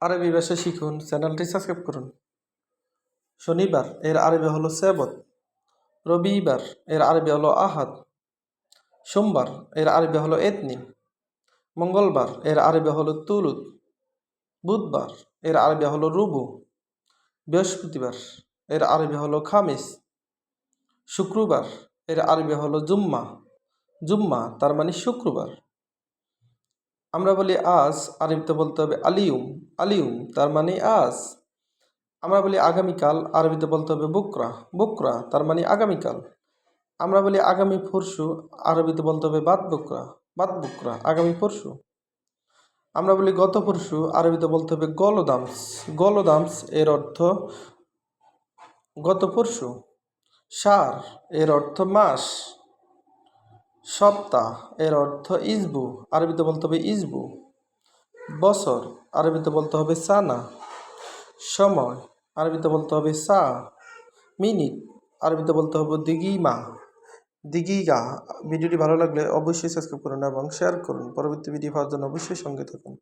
আরবি ভাষা শিখুন, চ্যানেলটি সাবস্ক্রাইব করুন। শনিবার, এর আরবি হলো সেবত। রবিবার, এর আরবি হলো আহাদ। সোমবার, এর আরবি হলো এতনি। মঙ্গলবার, এর আরবি হলো তুলুদ বুধবার, এর আরবি হলো রুবু। বৃহস্পতিবার, এর আরবি হলো খামিস। শুক্রবার, এর আরবি হলো জুম্মা। জুম্মা, তার মানে শুক্রবার। আমরা বলি আজ আরবিতে বলতে হবে আলিউম আলিউম তার মানে আজ আমরা বলি আগামীকাল আরবিতে বলতে হবে বুকরা বুকরা তার মানে আগামীকাল। আমরা বলি আগামী পরশু আরবিতে বলতে হবে বাদ বুকরা বাদ বুকরা, আগামী পরশু। আমরা বলি গত পরশু আরবিতে বলতে হবে গলদামস গলদামস এর অর্থ গত পরশু, সার এর অর্থ মাস। সপ্তাহ এর অর্থ ইসবু, আরবিতে বলতে হবে ইসবু। বছর, আরবিতে বলতে হবে সানা। সময়, আরবিতে বলতে হবে সা। মিনিট, আরবিতে বলতে হবে দিগিমা। দিগিগা, ভিডিওটি ভালো লাগলে অবশ্যই সাবস্ক্রাইব করুন এবং শেয়ার করুন। পরবর্তী ভিডিও পাওয়ার জন্য অবশ্যই সঙ্গে থাকুন।